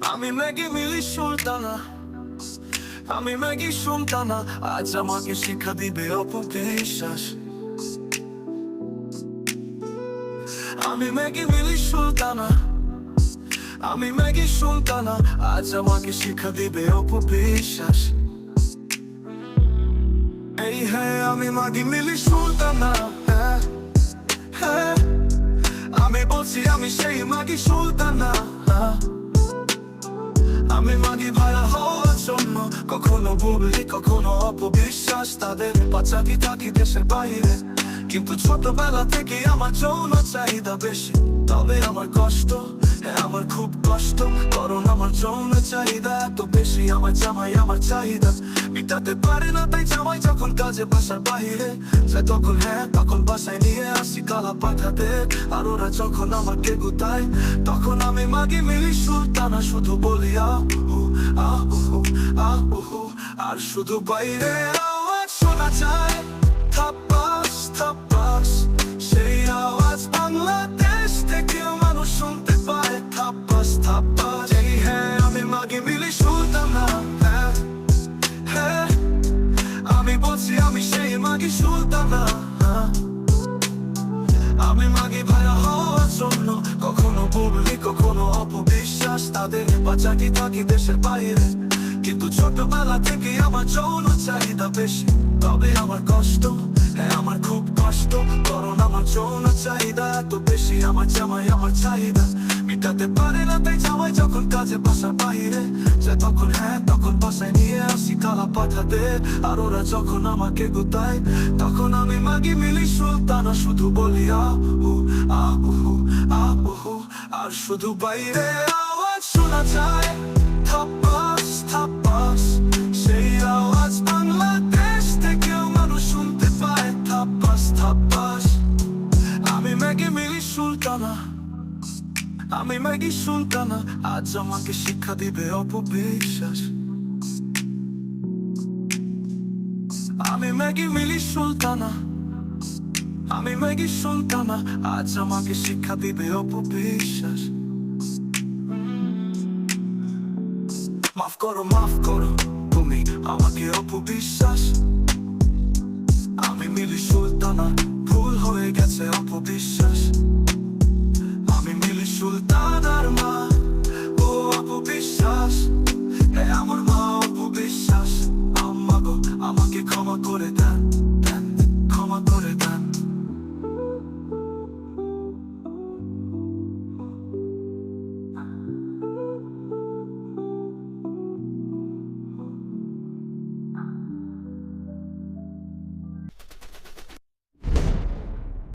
আমি ম্যাগি মিলি সুলতানা। আমি ম্যাগি সুলতানা, আজ আমাকে শিক্ষা দিবে অপবিশ্বাস। আমি ম্যাগি মিলি সুলতানা। আমি ম্যাগি সুলতানা, আজ আমাকে শিক্ষা দিবে অপবিশ্বাস। এই হ্যাঁ আমি মাগি মিলি সুলতানা হ্যাঁ হ্যাঁ। আমি বলছি আমি সেই মাগি সুলতানা হ্যাঁ। বলি কখনো অপবিশ্বাস তাদের বাচ্চাকি থাকি দেশের বাইরে কিন্তু ছোটবেলা থেকে আমার যৌন চাহিদা বেশি তবে আমার কষ্ট আমার খুব কষ্ট কারণ আমার যৌন চাহিদা এত বেশি আমার জামাই আমার চাহিদা মিটাতে পারে না তাই জামাই যখন কাজে বাসার বাহিরে যায় তখন হ্যাঁ তখন বাসায় নিয়ে আসি কালা পাঠাতে আর ওরা যখন আমাকে গুতায় তখন আমি মাগি মিলি সুলতানা শুধু বলি আহু আহু আহু আর শুধু বাইরে আওয়াজ শোনা যায়। থাপ্পাস থাপ্পাস, সেই আওয়াজ বাংলাদেশ থেকে মানুষ শুনতে পায়। থাপ্পাস থাপ্পাস, এই হ্যাঁ আমি মাগি মিলি সুলতানা হ্যাঁ হ্যাঁ আমি বলছি আমি সেই মাগি সুলতানা হ্যাঁ আমি মাগি ভাইয়া হওয়ার জন্য কখনো বলি, কখনো অপবিশ্বাস। তাদের বাচ্চাটি থাকি দেশের বাইরে? কিন্তু ছোটবেলা থেকে আমার যৌন চাহিদা বেশি। তবে আমার কষ্ট হ্যাঁ আমার খুব কষ্ট। কারণ আমার যৌন চাহিদা এত বেশি, আমার জামাই আমার চাহিদা। মিটাতে পারে না তাই জামাই যখন কাজে বাসার বাইরে যায় তখন হ্যাঁ তখন বাসায় নিয়ে আসি কালা পাঠাতে। আর ওরা যখন আমাকে গুতায়, তখন আমি মাগি মিলি সুলতানা, শুধু বলি আহু আহু আহু আর শুধু বাইরে আওয়াজ শোনা যায়। সেই বাংলাদেশ থেকেও আমি ম্যাগি সুলতানা আজ আমাকে শিক্ষা দিবে অপবিশ্বাস আমি ম্যাগি মিলি সুলতানা আমি ম্যাগি সুলতানা আজ আমাকে শিক্ষা দিবে অপবিশ্বাস মাফ করো মাফ করো। তুমি আমাকে অপবিশ্বাস। আমি মিলি সুলতানা, ভুল হয়ে গেছে অপবিশ্বাস। আমি মিলি সুলতানার মা, ও অপবিশ্বাস। আমার মা, অপবিশ্বাস। আম্মা আমাকে ক্ষমা করে দাও